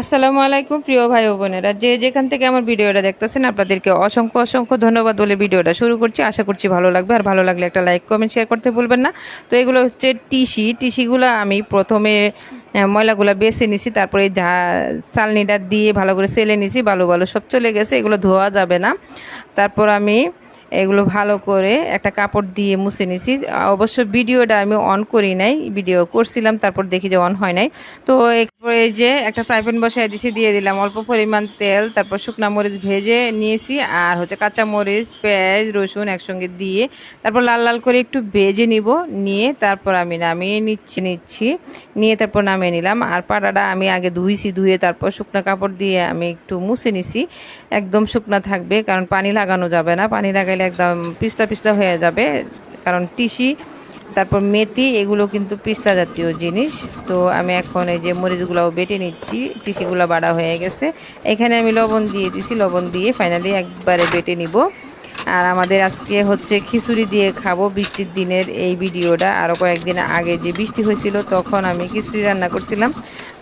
আসসালামু আলাইকুম, প্রিয় ভাই বোনেরা। যে যেখান থেকে আমার ভিডিওটা দেখতেছেন, আপনাদেরকে অসংখ্য অসংখ্য ধন্যবাদ বলে ভিডিওটা শুরু করছি। আশা করছি ভালো লাগবে, আর ভালো লাগলে একটা লাইক, কমেন্ট, শেয়ার করতে ভুলবেন না। তো এগুলো হচ্ছে টিসি। টিসিগুলো আমি প্রথমে ময়লাগুলো বেছে নিছি, তারপরে যা চালনিটা দিয়ে ভালো করে সেলে নিছি ভালো ভালো সব চলে গেছে, এগুলো ধোয়া যাবে না। তারপর আমি এগুলো ভালো করে একটা কাপড় দিয়ে মুছে নিছি। অবশ্য ভিডিওটা আমি অন করি নাই ভিডিও করছিলাম, তারপর দেখি যে অন হয় নাই। তো এরপরে যে একটা ফ্রাই প্যান বসাই দিছি, দিয়ে দিলাম অল্প পরিমাণ তেল, তারপর শুকনা মরিচ ভেজে নিয়েছি, আর হচ্ছে কাঁচা মরিচ, পেঁয়াজ, রসুন একসঙ্গে দিয়ে তারপর লাল লাল করে একটু ভেজে নিব, নিয়ে তারপর আমি নামিয়ে নিচ্ছি নিচ্ছি, নিয়ে তারপর নামিয়ে নিলাম। আর পাটাটা আমি আগে ধুইছি, ধুয়ে তারপর শুকনো কাপড় দিয়ে আমি একটু মুছে নিছি। একদম শুকনা থাকবে, কারণ পানি লাগানো যাবে না। পানি লাগাইলে একদম পিছলা পিছলা হয়ে যাবে, কারণ টিসি তারপর মেথি, এগুলো কিন্তু পিছলা জাতীয় জিনিস। তো আমি এখন এই যে মরিচগুলোও বেটে নিচ্ছি টিসিগুলো বাড়া হয়ে গেছে। এখানে আমি লবণ দিয়ে দিছি, লবণ দিয়ে ফাইনালি একবারে বেটে নিব। আর আমাদের আজকে হচ্ছে খিচুড়ি দিয়ে খাব বৃষ্টির দিনের এই ভিডিওটা। আরও কয়েকদিন আগে যে বৃষ্টি হয়েছিল, তখন আমি খিচুড়ি রান্না করছিলাম।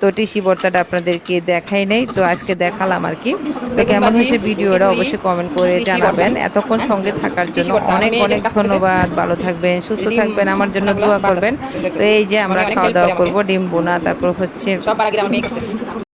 তো টিসি ভর্তাটা আপনাদেরকে দেখাই নেই তো আজকে দেখালাম আর কি। তো কেমন হয়েছে ভিডিওটা অবশ্যই কমেন্ট করে জানাবেন। এতক্ষণ সঙ্গে থাকার জন্য অনেক অনেক ধন্যবাদ ভালো থাকবেন সুস্থ থাকবেন আমার জন্য দোয়া করবেন। তো এই যে আমরা খাওয়া দাওয়া করব ডিম বোনা তারপর হচ্ছে